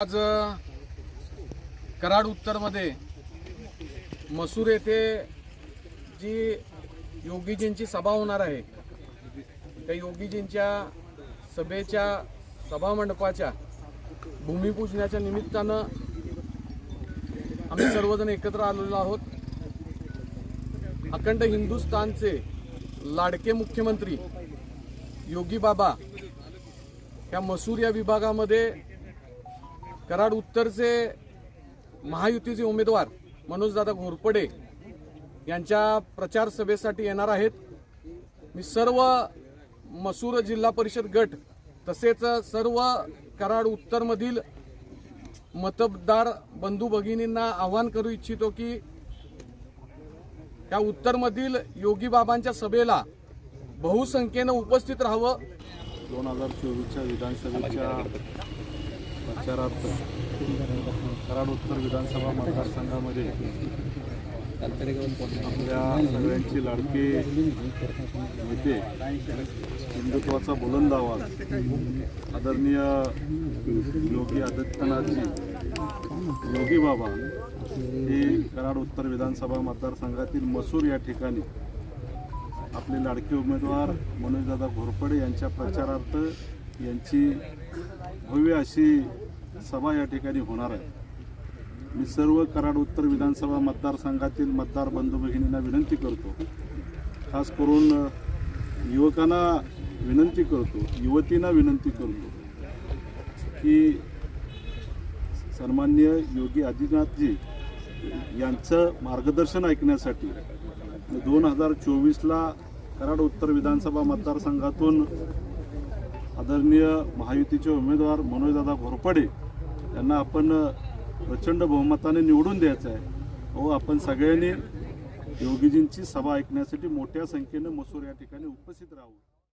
आज कराड उत्तरमध्ये मसूर येथे जी योगीजींची सभा होणार आहे त्या योगीजींच्या सभेच्या सभामंडपाच्या भूमिपूजनाच्या निमित्तानं आम्ही सर्वजण एकत्र आलेलो आहोत. अखंड हिंदुस्थानचे लाडके मुख्यमंत्री योगी बाबा या मसूर या विभागामध्ये कराड उत्तरचे महायुतीचे उमेदवार मनोजदादा घोरपडे यांच्या प्रचार सभेसाठी येणार आहेत. मी सर्व मसूर जिल्हा परिषद गट तसेच सर्व कराड उत्तरमधील मतदार बंधू भगिनींना आवाहन करू इच्छितो की या उत्तरमधील योगी बाबांच्या सभेला बहुसंख्येनं उपस्थित राहावं. दोन हजार चोवीसच्या विधानसभेच्या प्रचारार्थ कराड उत्तर विधानसभा मतदारसंघामध्ये आपल्या सगळ्यांची लाडके नेते हिंदुत्वाचा बुलंद आवाज आदरणीय योगी आदित्यनाथजी योगी बाबा हे कराड उत्तर विधानसभा मतदारसंघातील मसूर या ठिकाणी आपले लाडके उमेदवार मनोजदादा घोरपडे यांच्या प्रचारार्थ यांची भव्य अशी सभा या ठिकाणी होणार आहे. मी सर्व कराड उत्तर विधानसभा मतदारसंघातील मतदार बंधू भगिनींना विनंती करतो. खास करून युवकांना विनंती करतो युवतींना विनंती करतो की सन्मान्य योगी आदित्यनाथजी यांचं मार्गदर्शन ऐकण्यासाठी दोन हजार चोवीसला कराड उत्तर विधानसभा मतदारसंघातून आदरणीय महायुतीचे उमेदवार मनोजदादा घोरपडे यांना आपण प्रचंड बहुमताने निवडून द्यायचं आहे. व आपण सगळ्यांनी योगीजींची सभा ऐकण्यासाठी मोठ्या संख्येनं मसूर या ठिकाणी उपस्थित राहू.